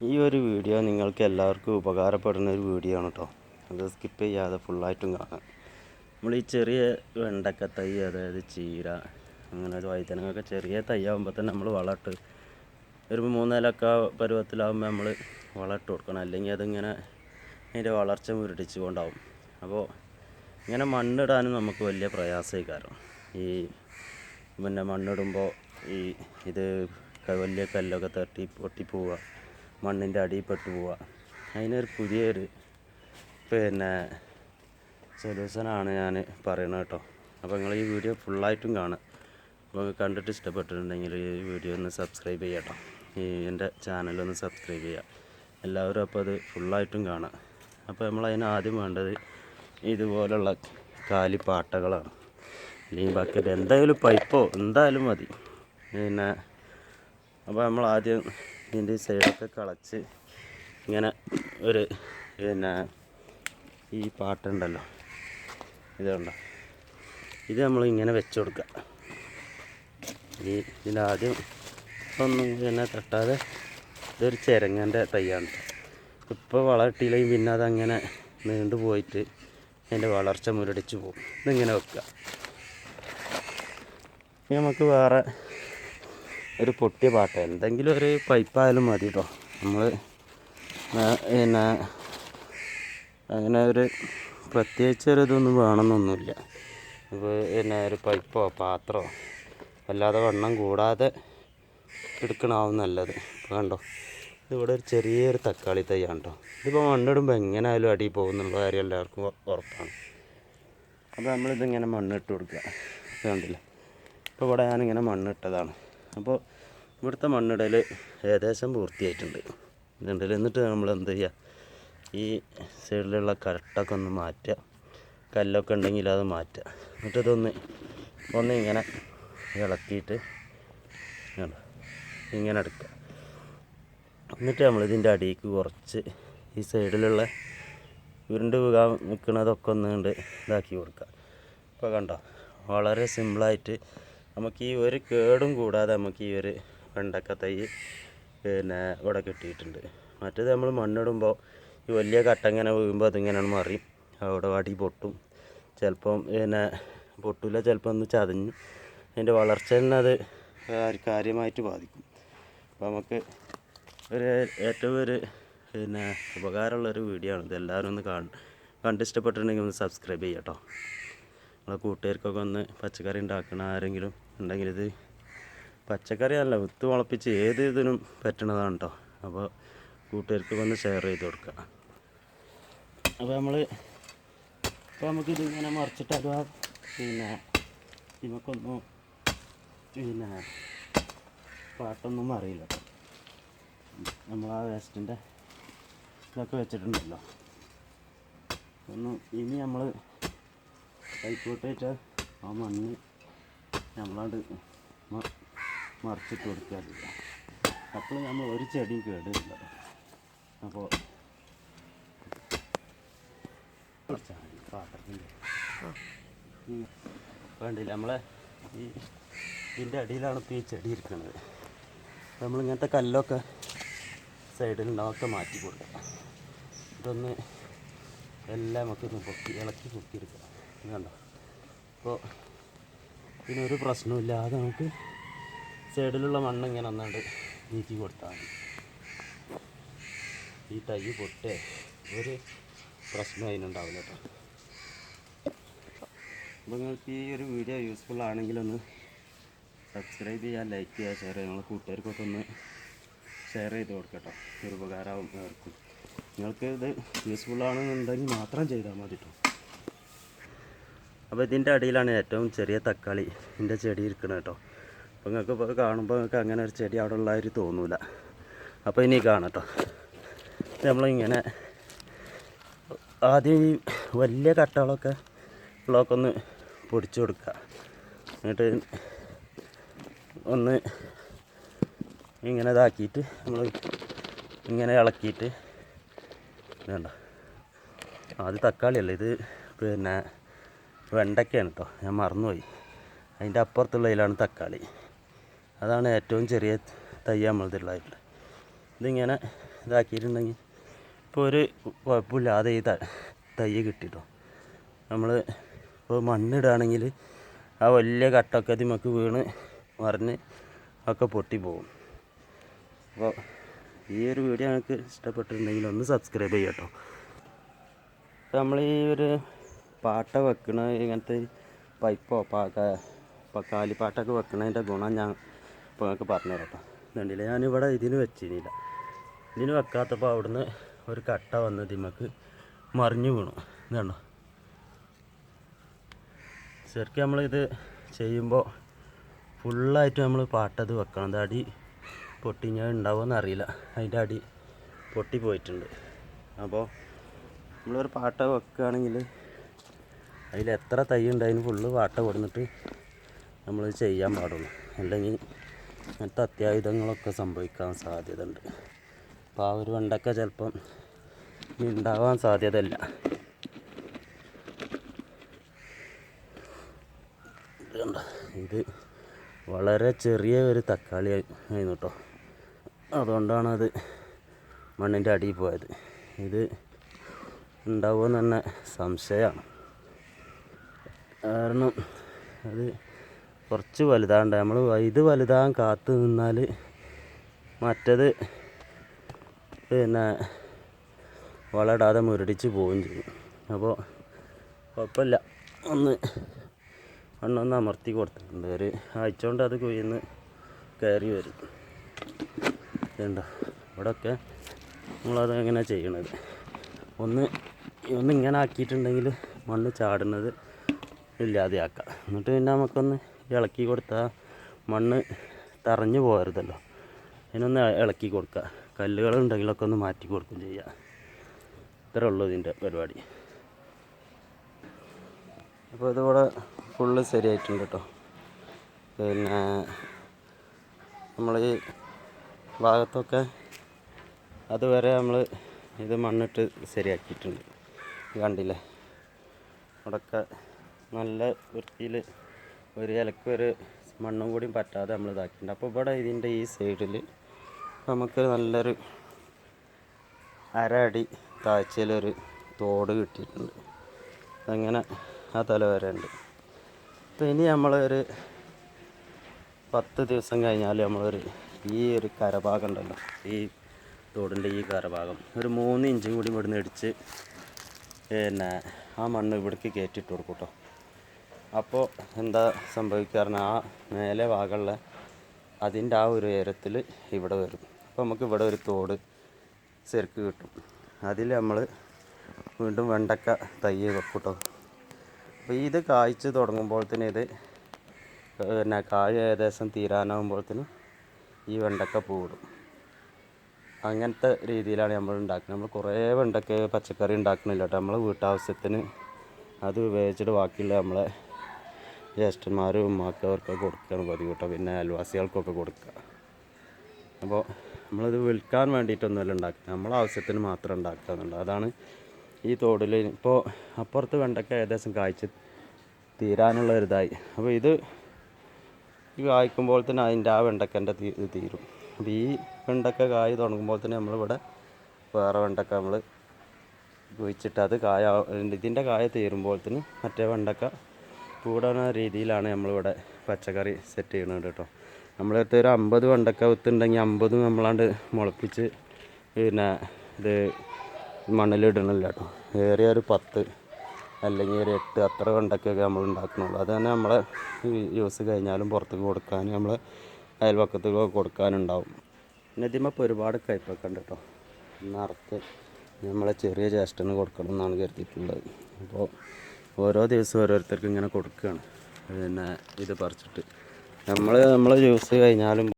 ഈ ഒരു വീഡിയോ നിങ്ങൾക്ക് എല്ലാവർക്കും ഉപകാരപ്പെടുന്ന ഒരു വീഡിയോ ആണ് കേട്ടോ അത് സ്കിപ്പ് ചെയ്യാതെ ഫുള്ളായിട്ടും കാണാം. നമ്മൾ ഈ ചെറിയ വെണ്ടക്ക തൈ അതായത് ചീര അങ്ങനെ ഒരു വഴുതനങ്ങൊക്കെ ചെറിയ തൈ ആകുമ്പോൾ തന്നെ നമ്മൾ വളമിട്ട് ഒരു മൂന്നിലൊക്കെ പരുവത്തിലാകുമ്പോൾ നമ്മൾ വളമിട്ട് കൊടുക്കണം. അല്ലെങ്കിൽ അതിങ്ങനെ അതിന്റെ വളർച്ച മുരടിച്ച് കൊണ്ടാവും അപ്പോൾ ഇങ്ങനെ മണ്ണിടാനും നമുക്ക് വലിയ പ്രയാസമായി കാരണം ഈ പിന്നെ മണ്ണിടുമ്പോൾ ഈ ഇത് വലിയ കല്ലൊക്കെ തട്ടി പൊട്ടിപ്പോവുക മണ്ണിന്റെ അടിയിൽ പെട്ടു പോവുക. അതിനൊരു പുതിയൊരു പിന്നെ സൊല്യൂഷനാണ് ഞാൻ പറയുന്നത് കേട്ടോ. അപ്പോൾ നിങ്ങൾ ഈ വീഡിയോ ഫുള്ളായിട്ടും കാണാം അപ്പോൾ കണ്ടിട്ട് ഇഷ്ടപ്പെട്ടിട്ടുണ്ടെങ്കിൽ ഈ വീഡിയോ ഒന്ന് സബ്സ്ക്രൈബ് ചെയ്യാട്ടോ ഈ എന്റെ ചാനലൊന്ന് സബ്സ്ക്രൈബ് ചെയ്യുക. എല്ലാവരും അപ്പോൾ അത് ഫുള്ളായിട്ടും കാണാം അപ്പോൾ നമ്മൾ അതിന് ആദ്യം വേണ്ടത് ഇതുപോലുള്ള കാലിപ്പാട്ടകളാണ്. അല്ലെങ്കിൽ ബക്കറ്റ് എന്തായാലും പൈപ്പോ എന്തായാലും മതി. പിന്നെ അപ്പോൾ നമ്മൾ ആദ്യം ഇതിന്റെ സൈഡൊക്കെ കളച്ച് ഇങ്ങനെ ഒരു പിന്നെ ഈ പാട്ടുണ്ടല്ലോ. ഇതുണ്ടോ ഇത് നമ്മൾ ഇങ്ങനെ വെച്ച് കൊടുക്കുക. ഈ ഇതിലാദ്യം ഒന്നും തന്നെ തട്ടാതെ ഇതൊരു ചിരങ്ങന്റെ തയ്യാണ് ഇപ്പോൾ വളർത്തിയില്ലെങ്കിൽ പിന്നെ അതങ്ങനെ നീണ്ടു പോയിട്ട് അതിന്റെ വളർച്ച മുരടിച്ച് പോകും. ഇതിങ്ങനെ വെക്കുക. നമുക്ക് വേറെ ഒരു പൊട്ടിയ പാട്ട. എന്തെങ്കിലും ഒരു പൈപ്പായാലും മതി കേട്ടോ നമ്മൾ പിന്നെ അങ്ങനെ ഒരു പ്രത്യേകിച്ച് ഒരു ഇതൊന്നും വേണമെന്നൊന്നുമില്ല. പിന്നെ ഒരു പൈപ്പോ പാത്രമോ അല്ലാതെ വണ്ണം കൂടാതെ എടുക്കണാവും നല്ലത്. കണ്ടോ? ഇതിവിടെ ഒരു ചെറിയൊരു തക്കാളി തൈയാണ് കേട്ടോ ഇതിപ്പോൾ മണ്ണിടുമ്പോൾ എങ്ങനെയായാലും അടി പോകുന്നുള്ള കാര്യം എല്ലാവർക്കും ഉറപ്പാണ്. അപ്പോൾ നമ്മളിതിങ്ങനെ മണ്ണിട്ട് കൊടുക്കുക കണ്ടില്ലേ? ഇപ്പോൾ ഇവിടെ ഞാനിങ്ങനെ മണ്ണിട്ടതാണ്. അപ്പോൾ ഇവിടുത്തെ മണ്ണിടൽ ഏകദേശം പൂർത്തിയായിട്ടുണ്ട്. ഇതുണ്ടല്ലോ എന്നിട്ട് നമ്മൾ എന്ത് ചെയ്യുക? ഈ സൈഡിലുള്ള കരട്ടൊക്കെ ഒന്ന് മാറ്റുക. കല്ലൊക്കെ ഉണ്ടെങ്കിൽ അത് മാറ്റുക. എന്നിട്ട് ഇതൊന്ന് ഒന്ന് ഇങ്ങനെ ഇളക്കിയിട്ട്? ഇങ്ങനെ എടുക്കുക. എന്നിട്ട് നമ്മൾ ഇതിന്റെ അടിയിലേക്ക് കുറച്ച് ഈ സൈഡിലുള്ള ഉരുണ്ട് വീകാൻ നിൽക്കുന്നതൊക്കെ ഒന്ന് കണ്ട് ഇതാക്കി കൊടുക്കുക. ഇപ്പോൾ കണ്ടോ? വളരെ സിമ്പിളായിട്ട് നമുക്ക് ഈ ഒരു കേടും കൂടാതെ നമുക്ക് ഈ ഒരു വെണ്ടക്ക തൈ പിന്നെ ഇവിടെ കിട്ടിയിട്ടുണ്ട്. മറ്റേത് നമ്മൾ മണ്ണിടുമ്പോൾ ഈ വലിയ കട്ട ഇങ്ങനെ വീഴുമ്പോൾ അതിങ്ങനെയാണ് മറിയും. അവിടെ വാടി പൊട്ടും. ചിലപ്പം പിന്നെ പൊട്ടില്ല ചിലപ്പോൾ ഒന്ന് ചതഞ്ഞു. അതിന്റെ വളർച്ച തന്നെ അത് കാര്യമായിട്ട് ബാധിക്കും. അപ്പോൾ നമുക്ക് ഒരു ഏറ്റവും ഒരു പിന്നെ ഉപകാരമുള്ളൊരു വീഡിയോ ആണ് ഇതെല്ലാവരും ഒന്ന് കാണും കണ്ട് ഇഷ്ടപ്പെട്ടിട്ടുണ്ടെങ്കിൽ ഒന്ന് സബ്സ്ക്രൈബ് ചെയ്യാം കേട്ടോ. നമ്മളെ കൂട്ടുകാർക്കൊക്കെ ഒന്ന് പച്ചക്കറി ഉണ്ടാക്കണ ആരെങ്കിലും ഉണ്ടെങ്കിൽ ഇത് പച്ചക്കറി അല്ല വിത്ത് മുളപ്പിച്ച് ഏത് ഇതിനും പറ്റണതാണ് കേട്ടോ അപ്പോൾ കൂട്ടുകാർക്ക് വന്ന് ഷെയർ ചെയ്ത് കൊടുക്കുക അപ്പോൾ നമ്മൾ ഇപ്പോൾ നമുക്ക് ഇങ്ങനെ മറിച്ചിട്ട് ആ പിന്നെ നമുക്കൊന്നും പിന്നെ പാട്ടൊന്നും അറിയില്ല നമ്മൾ ആ വേസ്റ്റിന്റെ ഇതൊക്കെ വെച്ചിട്ടുണ്ടല്ലോ. ഒന്നും ഇനി നമ്മൾ കൈക്കോട്ടേറ്റ് ആ മണ്ണ് നമ്മളാണ്ട് മ- മറിച്ചിട്ട് കൊടുക്കാറില്ല. അപ്പോൾ നമ്മൾ ഒരു ചെടിയും കേടില്ല അപ്പോൾ വേണ്ടില്ല നമ്മളെ ഈ ഇതിന്റെ അടിയിലാണ് ഇപ്പോൾ ഈ ചെടി ഇരിക്കുന്നത് നമ്മളിങ്ങനത്തെ കല്ലൊക്കെ സൈഡിൽ ഉണ്ടാവൊക്കെ മാറ്റി കൊടുക്കുക ഇതൊന്ന് എല്ലാം ഒക്കെ നമുക്കൊന്ന് പൊക്കി ഇളക്കി പൊക്കിയെടുക്കുക കണ്ടോ? അപ്പോൾ ഇതിനൊരു പ്രശ്നമില്ലാതെ നമുക്ക് സൈഡിലുള്ള മണ്ണ് ഇങ്ങനെ ഒന്നാണ്ട് നീക്കി കൊടുത്താൽ മതി. ഈ തൈ പൊട്ടേ ഒരു പ്രശ്നം അതിനുണ്ടാവില്ല കേട്ടോ. അപ്പോൾ നിങ്ങൾക്ക് ഈ ഒരു വീഡിയോ യൂസ്ഫുൾ ആണെങ്കിലൊന്ന് സബ്സ്ക്രൈബ് ചെയ്യുക ലൈക്ക് ചെയ്യുക ഷെയർ ചെയ്യുക. നിങ്ങളെ കൂട്ടുകാർക്കൊക്കെ ഒന്ന് ഷെയർ ചെയ്ത് കൊടുക്കട്ടോ ഒരു ഉപകാരമാവും അവർക്കും നിങ്ങൾക്ക് ഇത് യൂസ്ഫുൾ ആണെന്നുണ്ടെങ്കിൽ മാത്രം ചെയ്താൽ മതി കേട്ടോ. അപ്പോൾ ഇതിന്റെ അടിയിലാണ് ഏറ്റവും ചെറിയ തക്കാളി ഇതിന്റെ ചെടി ഇരിക്കുന്നത് കേട്ടോ. അപ്പോൾ നിങ്ങൾക്ക് ഇപ്പോൾ കാണുമ്പോൾ നിങ്ങൾക്ക് അങ്ങനെ ഒരു ചെടി അവിടെ ഉള്ളതായിട്ട് തോന്നൂല. അപ്പോൾ ഇനി കാണാം കേട്ടോ. നമ്മളിങ്ങനെ ആദ്യം ഈ വലിയ കട്ടകളൊക്കെ ഉള്ളതൊക്കെ ഒന്ന് പൊടിച്ചു കൊടുക്കുക. എന്നിട്ട് ഒന്ന് ഇങ്ങനെ ഇതാക്കിയിട്ട് നമ്മൾ ഇങ്ങനെ ഇളക്കിയിട്ട് വേണ്ട. ആദ്യം തക്കാളിയല്ല ഇത്? പിന്നെ വെണ്ടയ്ക്കയാണ് കേട്ടോ ഞാൻ മറന്നുപോയി. അതിന്റെ അപ്പുറത്തുള്ളതിലാണ് തക്കാളി. അതാണ് ഏറ്റവും ചെറിയ തൈ നമ്മളതിലുള്ള ഇതിങ്ങനെ ഇതാക്കിയിട്ടുണ്ടെങ്കിൽ ഇപ്പോൾ ഒരു കുഴപ്പമില്ലാതെ ഈ തൈ കിട്ടിട്ടോ നമ്മൾ ഇപ്പോൾ മണ്ണിടുകയാണെങ്കിൽ ആ വലിയ കട്ടൊക്കെ നമുക്ക് വീണ് മറിഞ്ഞ് ഒക്കെ പൊട്ടി പോകും അപ്പോൾ ഈ ഒരു വീഡിയോ ഞങ്ങൾക്ക് ഇഷ്ടപ്പെട്ടിട്ടുണ്ടെങ്കിൽ ഒന്ന് സബ്സ്ക്രൈബ് ചെയ്യാം കേട്ടോ നമ്മൾ ഈ ഒരു പാട്ട വെക്കണ ഇങ്ങനത്തെ പൈപ്പോ പാക്ക കാലിപ്പാട്ടൊക്കെ വെക്കണതിന്റെ ഗുണം ഞാൻ ഇപ്പോൾ നിങ്ങൾക്ക് പറഞ്ഞു തരാം ഇതുണ്ടല്ലേ ഞാനിവിടെ ഇതിന് വെച്ചിരുന്നില്ല ഇതിന് വെക്കാത്തപ്പോൾ അവിടുന്ന് ഒരു കട്ട വന്ന് ഇതിമക്ക് മറിഞ്ഞു വീണു. ഇതാണോ? ശരിക്കും നമ്മളിത് ചെയ്യുമ്പോൾ ഫുള്ളായിട്ട് നമ്മൾ പാട്ടത് വെക്കണം. പൊട്ടി അടി പൊട്ടിഞ്ഞ ഉണ്ടാവുമെന്ന് അറിയില്ല. അതിന്റെ അടി പൊട്ടി പോയിട്ടുണ്ട്. അപ്പോൾ നമ്മളൊരു പാട്ട വെക്കുകയാണെങ്കിൽ അതിൽ എത്ര തൈ ഉണ്ട് അതിന് ഫുള്ള് വാട്ട കൊടുത്തിട്ട് നമ്മൾ ചെയ്യാൻ പാടുള്ളൂ. അല്ലെങ്കിൽ അങ്ങനത്തെ അത്യാഹിതങ്ങളൊക്കെ സംഭവിക്കാൻ സാധ്യത ഉണ്ട് അപ്പോൾ ആ ഒരു വെണ്ടക്ക ചിലപ്പം ഉണ്ടാവാൻ സാധ്യതയില്ല. ഇത് വളരെ ചെറിയ ഒരു തക്കാളി ആയിരുന്നു കേട്ടോ അതുകൊണ്ടാണ് അത് മണ്ണിന്റെ അടിയിൽ പോയത്. ഇത് ഉണ്ടാവുമെന്ന് തന്നെ സംശയമാണ്. കാരണം അത് കുറച്ച് വലുതാണ്ട്. നമ്മൾ ഇത് വലുതാൻ കാത്തു നിന്നാൽ മറ്റത് പിന്നെ വളമിടാതെ മുരടിച്ച് പോവുകയും ചെയ്യും. അപ്പോൾ കുഴപ്പമില്ല. ഒന്ന് മണ്ണൊന്ന് അമർത്തി കൊടുത്തിട്ടുണ്ട്. ഒരു ആഴ്ച അത് കുഴിന്ന് കയറി വരും. ഇതുണ്ടോ? ഇവിടെയൊക്കെ നമ്മളത് എങ്ങനെ ചെയ്യണത്? ഒന്ന് ഒന്ന് ഇങ്ങനെ ആക്കിയിട്ടുണ്ടെങ്കിൽ മണ്ണ് ചാടുന്നത് ഇല്ലാതെയാക്കാം. എന്നിട്ട് പിന്നെ നമുക്കൊന്ന് ഇളക്കി കൊടുത്താൽ മണ്ണ് തറഞ്ഞു പോകരുതല്ലോ. അതിനൊന്ന് ഇളക്കി കൊടുക്കുക. കല്ലുകൾ കല്ലുകളുണ്ടെങ്കിലൊക്കെ ഒന്ന് മാറ്റി കൊടുക്കും ചെയ്യുക ഇത്രേ ഉള്ളൂ ഇതിന്റെ പരിപാടി. അപ്പോൾ ഇതിവിടെ ഫുള്ള് ശരിയായിട്ടുണ്ട് കേട്ടോ. പിന്നെ നമ്മൾ ഈ ഭാഗത്തൊക്കെ അതുവരെ നമ്മൾ ഇത് മണ്ണിട്ട് ശരിയാക്കിയിട്ടുണ്ട്. കണ്ടില്ലേ? അവിടെയൊക്കെ നല്ല വൃത്തിയിൽ ഒരു ഇലക്ക് ഒരു മണ്ണും കൂടിയും പറ്റാതെ നമ്മൾ ഇതാക്കിയിട്ടുണ്ട്. അപ്പോൾ ഇവിടെ ഇതിന്റെ ഈ സൈഡിൽ നമുക്ക് നല്ലൊരു അര അടി താഴ്ചയിലൊരു തോട് കിട്ടിയിട്ടുണ്ട്. അങ്ങനെ ആ തല വരെ ഉണ്ട്. അപ്പോൾ ഇനി നമ്മളൊരു പത്ത് ദിവസം കഴിഞ്ഞാൽ നമ്മളൊരു ഈ ഒരു കരഭാഗം ഉണ്ടല്ലോ ഈ തോടിന്റെ ഈ കരഭാഗം ഒരു മൂന്ന് ഇഞ്ചും കൂടി ഇവിടുന്ന് ഇടിച്ച് പിന്നെ ആ മണ്ണ് ഇവിടേക്ക് കയറ്റിയിട്ട് കൊടുക്കും കേട്ടോ. അപ്പോൾ എന്താ സംഭവിക്കാറുണ്ട്? ആ മേലെ ഭാഗമുള്ള അതിന്റെ ആ ഒരു ഉയരത്തിൽ ഇവിടെ വരും. അപ്പോൾ നമുക്ക് ഇവിടെ ഒരു തോട് ചെരുക്ക് കിട്ടും. അതിൽ നമ്മൾ വീണ്ടും വെണ്ടക്ക തൈ വെക്കൂട്ടോ കേട്ടോ അപ്പോൾ ഇത് കായ്ച്ച് തന്നെ ഇത് പിന്നെ കായ ഏകദേശം തീരാനാകുമ്പോഴത്തേന് ഈ വെണ്ടക്ക പൂടും അങ്ങനത്തെ രീതിയിലാണ് നമ്മൾ ഉണ്ടാക്കുന്നത്. നമ്മൾ കുറേ വെണ്ടക്ക പച്ചക്കറി ഉണ്ടാക്കുന്നില്ല കേട്ടോ. നമ്മൾ വീട്ടാവശ്യത്തിന് അത് ഉപയോഗിച്ചിട്ട് ബാക്കിയുള്ള നമ്മളെ ജ്യേഷ്ഠന്മാരും ഉമ്മാക്ക് അവർക്കൊക്കെ കൊടുക്കുകയാണ് പതിവ് കേട്ടോ. പിന്നെ അയൽവാസികൾക്കൊക്കെ കൊടുക്കുക. അപ്പോൾ നമ്മളത് വിൽക്കാൻ വേണ്ടിയിട്ടൊന്നുമല്ല ഉണ്ടാക്കുക. നമ്മളെ ആവശ്യത്തിന് മാത്രം ഉണ്ടാക്കുന്നുണ്ട് അതാണ് ഈ തോടിൽ ഇപ്പോൾ അപ്പുറത്ത് വെണ്ടക്ക ഏകദേശം കായ്ച്ച് തീരാനുള്ള ഒരിതായി അപ്പോൾ ഇത് കായ്ക്കുമ്പോൾ തന്നെ അതിന്റെ ആ വെണ്ടക്കന്റെ തീ തീരും. അപ്പോൾ ഈ വെണ്ടക്ക കായ് തുടങ്ങുമ്പോൾ തന്നെ നമ്മളിവിടെ വേറെ വെണ്ടക്ക നമ്മൾ കുഴിച്ചിട്ട് അത് കായ ഇതിന്റെ കായ തീരുമ്പോൾ തന്നെ മറ്റേ വെണ്ടക്ക കൂടുന്ന രീതിയിലാണ് നമ്മളിവിടെ പച്ചക്കറി സെറ്റ് ചെയ്യുന്നത് കേട്ടോ. നമ്മളടുത്ത് ഒരു അമ്പത് വണ്ടക്ക വിത്തുണ്ടെങ്കിൽ അമ്പതും നമ്മളാണ്ട് മുളപ്പിച്ച് പിന്നെ ഇത് മണ്ണിലിടണില്ല കേട്ടോ. ഏറിയ ഒരു പത്ത് അല്ലെങ്കിൽ ഒരു എട്ട് അത്ര വെണ്ടക്കൊക്കെ നമ്മൾ ഉണ്ടാക്കുന്നുള്ളൂ അത് തന്നെ നമ്മളെ യൂസ് കഴിഞ്ഞാലും പുറത്തേക്ക് കൊടുക്കാൻ നമ്മൾ അയൽവക്കത്തൊക്കെ കൊടുക്കാനുണ്ടാവും. പിന്നെ ഇതിമ്മപ്പോൾ ഒരുപാട് കയ്പൊക്കെ ഉണ്ട് കേട്ടോ. നിറത്ത് നമ്മളെ ചെറിയ ചേഷ്ടന് കൊടുക്കണം എന്നാണ് കരുതിയിട്ടുള്ളത്. അപ്പോൾ ഓരോ ദിവസവും ഓരോരുത്തർക്ക് ഇങ്ങനെ കൊടുക്കുകയാണ്. പിന്നെ ഇത് പറിച്ചിട്ട്. നമ്മൾ നമ്മൾ ജ്യൂസ് കഴിഞ്ഞാലും